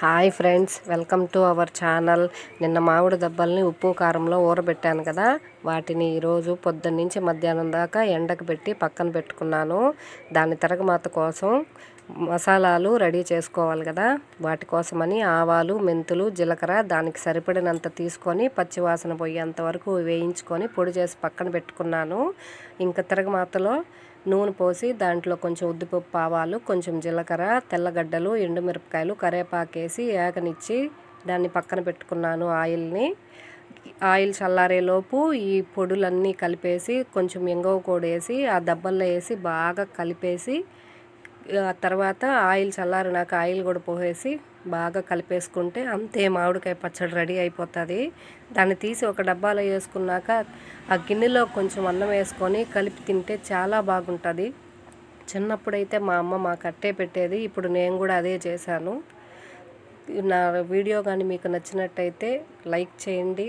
Hi friends welcome to our channel. నిన్న మామిడి దెబ్బల్ని ఉప్పు కారంలో ఊరబెట్టాను కదా వాటిని ఈరోజు పొద్దున్నుంచి మధ్యాహ్నం దాకా ఎండకు పెట్టి పక్కన పెట్టుకున్నాను. దాని తరగమాత కోసం మసాలాలు రెడీ చేసుకోవాలి కదా. వాటి కోసమని ఆవాలు మెంతులు జీలకర్ర దానికి సరిపడినంత తీసుకొని పచ్చివాసన పోయేంత వరకు వేయించుకొని పొడి చేసి పక్కన పెట్టుకున్నాను. ఇంకా తిరగమాతలో నూనె పోసి దాంట్లో కొంచెం ఉద్దిపప్పు ఆవాలు కొంచెం జీలకర్ర తెల్లగడ్డలు ఎండుమిరపకాయలు కరేపాకేసి ఏగనిచ్చి దాన్ని పక్కన పెట్టుకున్నాను ఆయిల్ని. ఆయిల్ చల్లారేలోపు ఈ పొడులన్నీ కలిపేసి కొంచెం ఎంగవ కూడా వేసి ఆ దెబ్బల్లో వేసి బాగా కలిపేసి ఆ తర్వాత ఆయిల్ చల్లారినాక ఆయిల్ కూడా పోసేసి బాగా కలిపేసుకుంటే అంతే మామిడికాయ పచ్చడి రెడీ అయిపోతుంది. దాన్ని తీసి ఒక డబ్బాలో వేసుకున్నాక ఆ గిన్నెలో కొంచెం అన్నం వేసుకొని కలిపి తింటే చాలా బాగుంటుంది. చిన్నప్పుడైతే మా అమ్మ మాకు అట్టే పెట్టేది ఇప్పుడు నేను కూడా అదే చేశాను. నా వీడియో కానీ మీకు నచ్చినట్టయితే లైక్ చేయండి.